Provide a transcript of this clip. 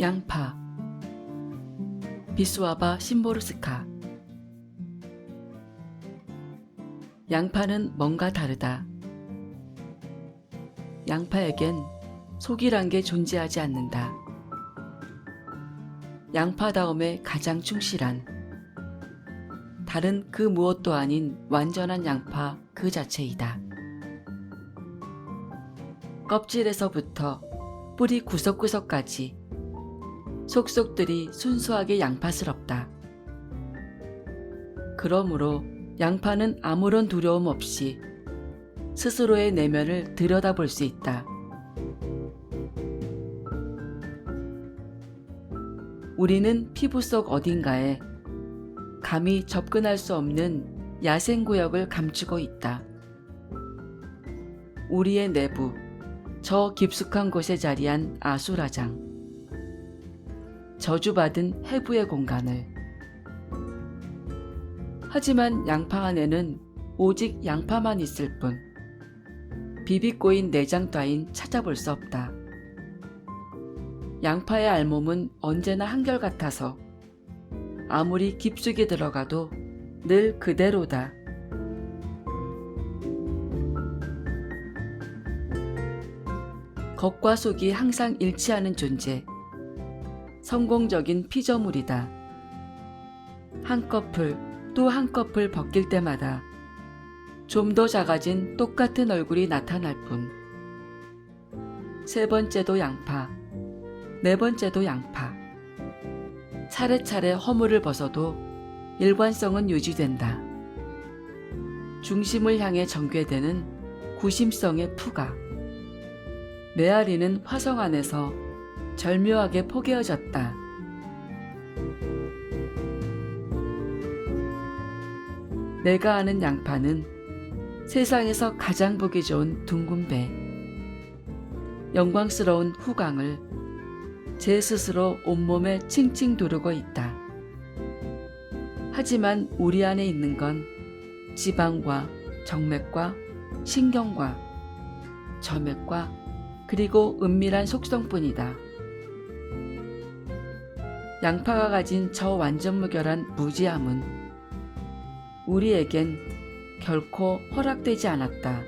양파 비스와바 심보르스카 양파는 뭔가 다르다. 양파에겐 속이란 게 존재하지 않는다. 양파다움에 가장 충실한 다른 그 무엇도 아닌 완전한 양파 그 자체이다. 껍질에서부터 뿌리 구석구석까지 속속들이 순수하게 양파스럽다. 그러므로 양파는 아무런 두려움 없이 스스로의 내면을 들여다볼 수 있다. 우리는 피부 속 어딘가에 감히 접근할 수 없는 야생 구역을 감추고 있다. 우리의 내부, 저 깊숙한 곳에 자리한 아수라장. 저주받은 해부의 공간을. 하지만 양파 안에는 오직 양파만 있을 뿐. 비비꼬인 내장 따윈 찾아볼 수 없다. 양파의 알몸은 언제나 한결같아서 아무리 깊숙이 들어가도 늘 그대로다. 겉과 속이 항상 일치하는 존재. 성공적인 피조물이다. 한 커플 또한 커플 벗길 때마다 좀 더 작아진 똑같은 얼굴이 나타날 뿐. 세 번째도 양파, 네 번째도 양파. 차례차례 허물을 벗어도 일관성은 유지된다. 중심을 향해 전개되는 구심성의 푸가. 메아리는 화성 안에서 절묘하게 포개어졌다. 내가 아는 양파는 세상에서 가장 보기 좋은 둥근 배. 영광스러운 후광을 제 스스로 온몸에 칭칭 두르고 있다. 하지만 우리 안에 있는 건 지방과 정맥과 신경과 점액과 그리고 은밀한 속성뿐이다. 양파가 가진 저 완전 무결한 무지함은 우리에겐 결코 허락되지 않았다.